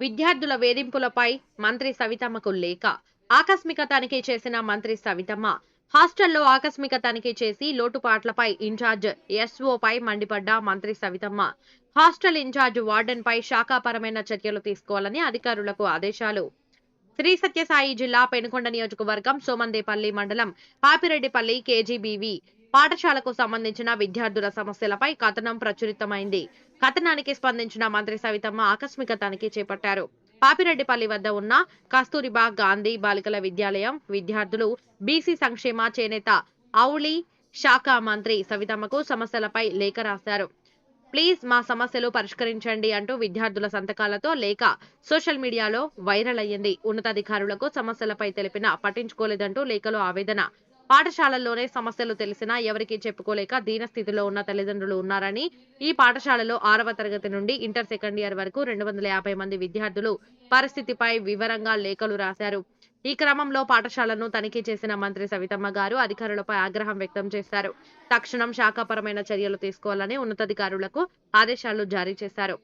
విద్యార్థుల వేధింపులపై మంత్రి సవితమ్మకు లేఖ. ఆకస్మిక తనిఖీ చేసిన మంత్రి సవితమ్మ హాస్టల్లో ఆకస్మిక తనిఖీ చేసి లోటుపాట్లపై ఇన్ఛార్జ్ ఎస్ఓపై మండిపడ్డ మంత్రి సవితమ్మ హాస్టల్ ఇన్ఛార్జ్ వార్డెన్ పై శాఖాపరమైన చర్యలు తీసుకోవాలని అధికారులకు ఆదేశాలు. శ్రీ సత్యసాయి జిల్లా పెనుకొండ నియోజకవర్గం సోమందేపల్లి మండలం పాపిరెడ్డిపల్లి కేజీబీవి పాఠశాలకు సంబంధించిన విద్యార్థుల సమస్యలపై కథనం ప్రచురితమైంది. కథనానికి స్పందించిన మంత్రి సవితమ్మ ఆకస్మిక తనిఖీ చేపట్టారు. పాపిరెడ్డిపల్లి వద్ద ఉన్న కస్తూరిబా గాంధీ బాలికల విద్యాలయం విద్యార్థులు బీసీ సంక్షేమ చేనేత ఔలి శాఖ మంత్రి సవితమ్మకు సమస్యలపై లేఖ రాశారు. ప్లీజ్ మా సమస్యలు పరిష్కరించండి అంటూ విద్యార్థుల సంతకాలతో లేఖ సోషల్ మీడియాలో వైరల్ అయ్యింది. ఉన్నతాధికారులకు సమస్యలపై తెలిపిన పట్టించుకోలేదంటూ లేఖలో ఆవేదన పాఠశాలల్లోనే సమస్యలు తెలిసినా ఎవరికీ చెప్పుకోలేక దీనస్థితిలో ఉన్న తల్లిదండ్రులు ఉన్నారని ఈ పాఠశాలలో ఆరవ తరగతి నుండి ఇంటర్ సెకండ్ ఇయర్ వరకు రెండు వందల యాభై మంది విద్యార్థులు పరిస్థితిపై వివరంగా లేఖలు రాశారు. ఈ క్రమంలో పాఠశాలను తనిఖీ చేసిన మంత్రి సవితమ్మ గారు అధికారులపై ఆగ్రహం వ్యక్తం చేశారు. తక్షణం శాఖాపరమైన చర్యలు తీసుకోవాలని ఉన్నతాధికారులకు ఆదేశాలు జారీ చేశారు.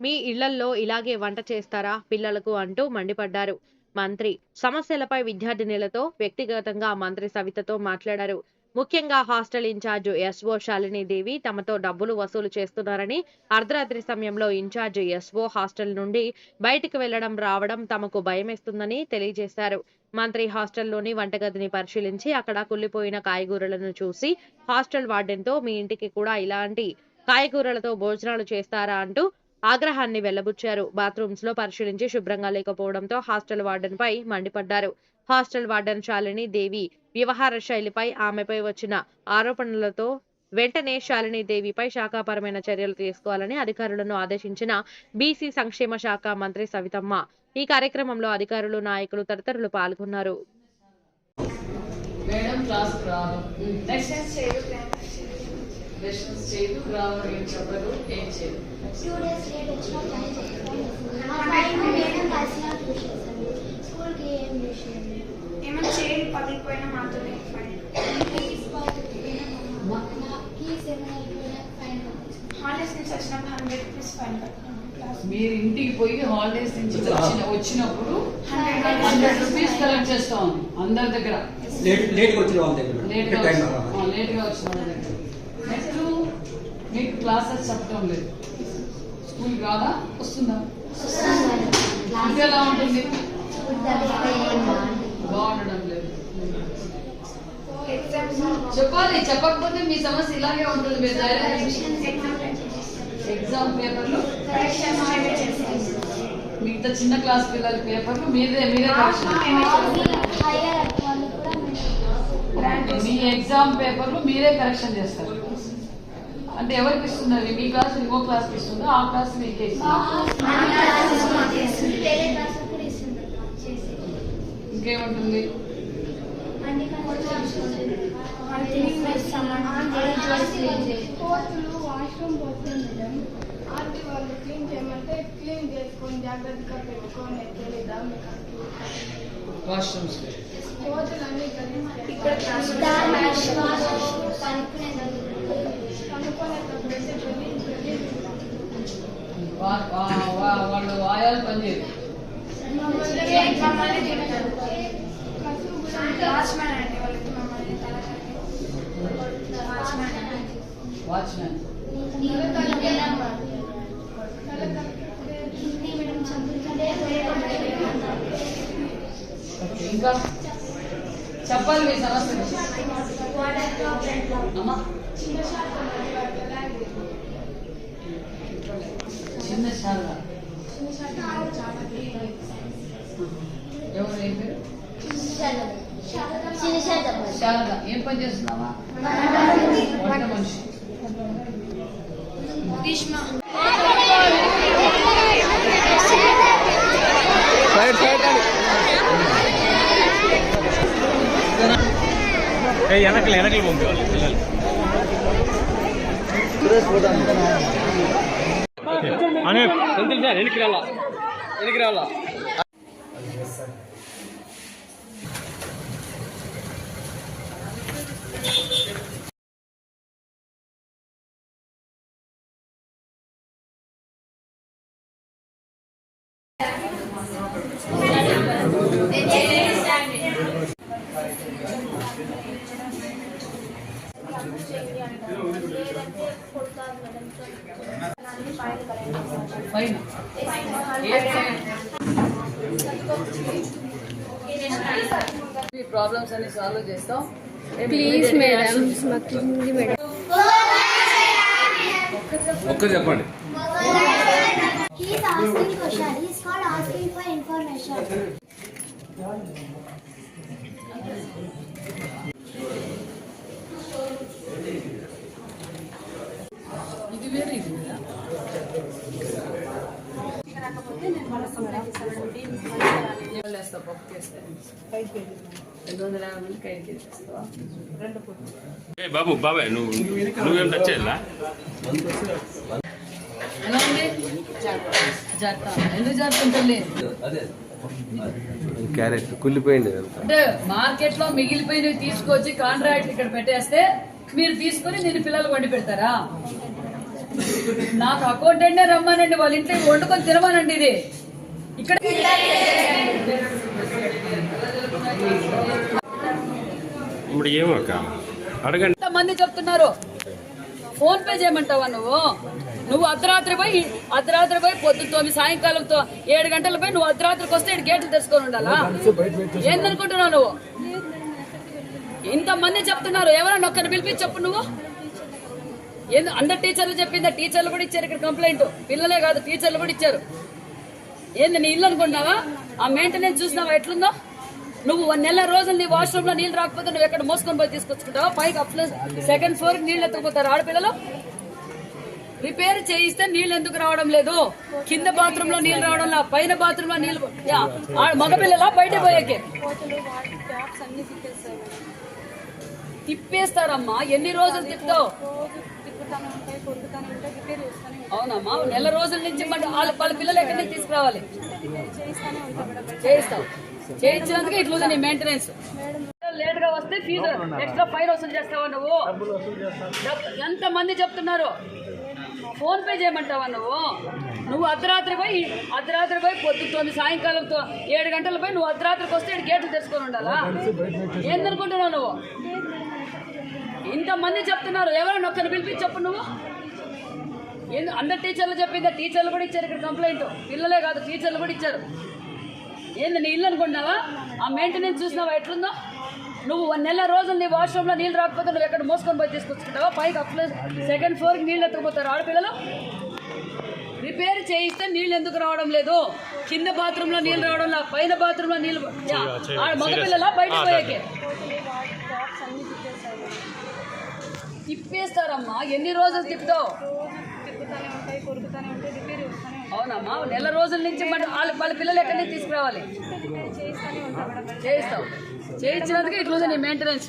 మీ ఇళ్ళల్లో ఇలాగే వంట చేస్తారా? పిల్లలకు అంటూ మండిపడ్డారు. మంత్రి. సమస్యలపై విద్యార్థినిలతో వ్యక్తిగతంగా మంత్రి సవితతో మాట్లాడారు. ముఖ్యంగా hostel incharge SO Shalini Devi తమతో డబ్బులు వసూలు చేస్తున్నారని అర్ధరాత్రి సమయంలో ఇన్ఛార్జ్ ఎస్ఓ హాస్టల్ నుండి బయటకు వెళ్ళడం రావడం తమకు భయమేస్తుందని తెలియజేశారు. మంత్రి హాస్టల్లోని వంటగదిని పరిశీలించి అక్కడ కుళ్ళిపోయిన కాయగూరలను చూసి హాస్టల్ వార్డెన్తో మీ ఇంటికి కూడా ఇలాంటి కాయగూరలతో భోజనాలు చేస్తారా? అంటూ ఆగ్రహాన్ని వెల్లబుచ్చారు బాత్రూమ్స్లో పరిశీలించి శుభ్రంగా లేకపోవడంతో హాస్టల్ వార్డెన్ పై మండిపడ్డారు. హాస్టల్ వార్డెన్ శాలిని దేవి వ్యవహార శైలిపై ఆమెపై వచ్చిన ఆరోపణలతో వెంటనే శాలిని దేవిపై శాఖాపరమైన చర్యలు తీసుకోవాలని అధికారులను ఆదేశించిన బీసీ సంక్షేమ శాఖ మంత్రి సవితమ్మ ఈ కార్యక్రమంలో అధికారులు నాయకులు తదితరులు పాల్గొన్నారు. మేడం క్లాస్ రాదు. లెసన్స్ చేయదు గ్రామర్ ఏం చెప్పదు ఏం చేయదు టూ డేస్ లేట్ వచ్చినా క్లాస్ చెప్తాను ఫైవ్ మేడం కలిసిన చూసేసాను స్కూల్కి ఏం చేసేది ఏమైనా చేయదు పదికి పోయినా మాత్రమే ఫైన్ కీస్ కీస్ ఏమైనా అయిపోయినా ఫైన్ హాలిడేస్ నుంచి వచ్చినప్పుడు హండ్రెడ్ రూపీస్ ఫైన్ కట్టినాము క్లాస్ మీరు ఇంటికి పోయి హాలిడేస్ నుంచి వచ్చిన వచ్చినప్పుడు హండ్రెడ్ హండ్రెడ్ రూపీస్ కలెక్ట్ చేస్తాం. అందరి దగ్గర. లేట్ లేట్గా వచ్చిన వాళ్ళ దగ్గర. లేట్గా వచ్చిన లేట్గా వచ్చిన వాళ్ళ దగ్గర. మీకు క్లాసెస్ చెప్పడం లేదు. స్కూల్ రాదా? వస్తుందా? ఫుడ్ ఎలా ఉంటుంది? బాగుండడం లేదు. చెప్పాలి చెప్పకపోతే మీ సమస్య ఇలాగే ఉంటుంది. మీరు ఎగ్జామ్ ఎగ్జామ్ పేపర్లు మిగతా చిన్న క్లాస్ పిల్లల పేపర్లు మీదే మీరే కరెక్షన్ హైయర్ వాళ్ళు కూడా మేము మీ ఎగ్జామ్ పేపర్లు మీరే కరెక్షన్ చేస్తారు. అంటే ఎవరికి ఇస్తున్నారు మీ క్లాస్ ఇంకో ఇస్తుందా? ఆ క్లాస్ మీకే ఇస్తుందా? వేరే క్లాస్ చేసి. ఇంకేముంటుంది? వాష్రూమ్ పోతుంది మేడం. ఆంటీ వాళ్ళు క్లీన్ చేయమంటే క్లీన్ చేసుకొని జాగ్రత్తగా పెట్టుకొని తెలీదా మీకు వాష్రూమ్స్. కోతులు అన్ని ఇక్కడ వాళ్ళు ఆయాలు పనిచేయరు మమ్మల్ని తింటారు కసువు కూడా క్లాస్ మ్యాన్ అండి వాళ్ళకి మమ్మల్ని తలకాయ watchman watchman Hindi madam చదువుతుంటే ఇంకా చెప్పాలి మీ సమస్య అమ్మా. చిన్న శారద ఎవరు ఏం పేరు శారద ఏం పని చేస్తున్నావా వంట మనిషి గ్రీష్మ వెనకలు వెనకలు పంపి పిల్లలు அனே செந்தில் சார் நினைக்கிறாளா நினைக்கிறாளா చేయండి అంటారు లేదంటే కొడతారు మేడం ఫైన్ ఈ ప్రాబ్లమ్స్ అన్ని సాల్వ్ చేస్తాం ప్లీజ్ మేడం ఒక్కరు చెప్పండి He is asking question. He is not asking for information. వేరే ఇది వేరా ఏం వేస్తావు పప్పు చేస్తే. రెండు వందల యాభై మందికి ఐదు కేజీలు ఇస్తావా? ఏ బాబు బాబాయ్ నువ్వు నువ్వేం టచ్ చేయాలా ఎలా ఉంది జాగ్రత్త ఎందుకు జాగ్రత్త అదే క్యారెట్ కుళ్ళిపోయింది అంతా అంటే మార్కెట్లో మిగిలిపోయినవి తీసుకొచ్చి కాంట్రాక్ట్ ఇక్కడ పెట్టేస్తే మీరు తీసుకొని నేను పిల్లలు వండి పెడతారా? నాకు అకౌంటెంటే రమ్మానండి వాళ్ళ ఇంట్లో వండుకొని తినమానండి ఇది. ఇక్కడ ఇప్పుడు ఏమో అక్క అడగండి. మంది చెప్తున్నారు? ఫోన్ పే చేయమంటావా నువ్వు? నువ్వు అర్ధరాత్రి పోయి అర్ధరాత్రి పోయి పొద్దు తొమ్మిది సాయంకాలంతో ఏడు గంటల పోయి నువ్వు అర్ధరాత్రికి వస్తే ఇక్కడ గేట్లు తెచ్చుకొని ఉండాలా? ఏందనుకుంటున్నావు నువ్వు? ఇంతమంది చెప్తున్నారు ఎవరైనా ఒక్కరిని పిలిపించి చెప్పు నువ్వు? ఏంది అండర్ టీచర్లు చెప్పిందా? టీచర్లు కూడా ఇచ్చారు ఇక్కడ కంప్లైంట్ పిల్లలే కాదు టీచర్లు కూడా ఇచ్చారు. ఏంది నీ ఇల్లు అనుకున్నావా ఆ మెయింటెనెన్స్ చూసినావా? ఎట్లుందో? నువ్వు వన్ నెల రోజులు నీ వాష్రూమ్లో నీళ్ళు రాకపోతే నువ్వు ఎక్కడ మోసుకొని పోయి తీసుకొచ్చుకుంటావా? పైకి అప్లై సెకండ్ ఫ్లోర్ నీళ్ళు ఎత్తుకుపోతారు ఆడపిల్లలు. రిపేర్ చేయిస్తే నీళ్ళు ఎందుకు రావడం లేదు? కింద బాత్రూమ్లో నీళ్ళు రావడం లా పైన బాత్రూమ్లో నీళ్ళు యా, మగపిల్లలా బయట పోయేకి. తిప్పేస్తారమ్మా ఎన్ని రోజులు తిప్పుతావు? అవునమ్మా నెల రోజుల నుంచి వాళ్ళ వాళ్ళ పిల్లలు ఎక్కడి నుంచి తీసుకురావాలి? చేయిస్తావు చేయించినందుకు ఇట్లా నీ మెయింటెనెన్స్ లేట్గా వస్తే ఫీజు ఎక్స్ట్రా ఫైన్ వసూలు చేస్తావా నువ్వు? ఎంత మంది చెప్తున్నారు? ఫోన్ పే చేయమంటావా నువ్వు? నువ్వు అర్ధరాత్రి పోయి అర్ధరాత్రి పోయి పొద్దు తొమ్మిది సాయంకాలంతో ఏడు గంటల పోయి నువ్వు అర్ధరాత్రికి వస్తే ఇక్కడ గేట్లు తెచ్చుకొని ఉండాలా? ఏందనుకుంటున్నావు నువ్వు? ఇంతమంది చెప్తున్నారు ఎవరైనా ఒక్కరిని పిలిపించి చెప్పు నువ్వు? ఏంది అందరు టీచర్లు చెప్పిందా టీచర్లు కూడా ఇచ్చారు ఇక్కడ కంప్లైంట్. పిల్లలే కాదు టీచర్లు కూడా ఇచ్చారు. ఏంది నీ ఇల్లు అనుకుంటున్నావా? ఆ మెయింటెనెన్స్ చూసినావా? ఎట్లుందో? నువ్వు ఒక నెల రోజులు నీ వాష్రూమ్లో నీళ్ళు రాకపోతే నువ్వు ఎక్కడ మోసుకొని పోయి తీసుకొచ్చుకుంటావా? పైకి అప్ సెకండ్ ఫ్లోర్కి నీళ్ళు ఎత్తుకుపోతారు ఆడపిల్లలు. రిపేర్ చేయిస్తే నీళ్ళు ఎందుకు రావడం లేదు? కింద బాత్రూమ్లో నీళ్ళు రావడం లా పైన బాత్రూమ్లో నీళ్ళు మగపిల్లలా బయట పోయేకి. తిప్పేస్తారమ్మా. ఎన్ని రోజులు తిప్పుతావు? అవునమ్మా. నెల రోజుల నుంచి మరి వాళ్ళ వాళ్ళ పిల్లలు ఎక్కడి నుంచి తీసుకురావాలి? చేయిస్తావు. చేయించినందుకే ఇట్లా నీ మెయింటెనెన్స్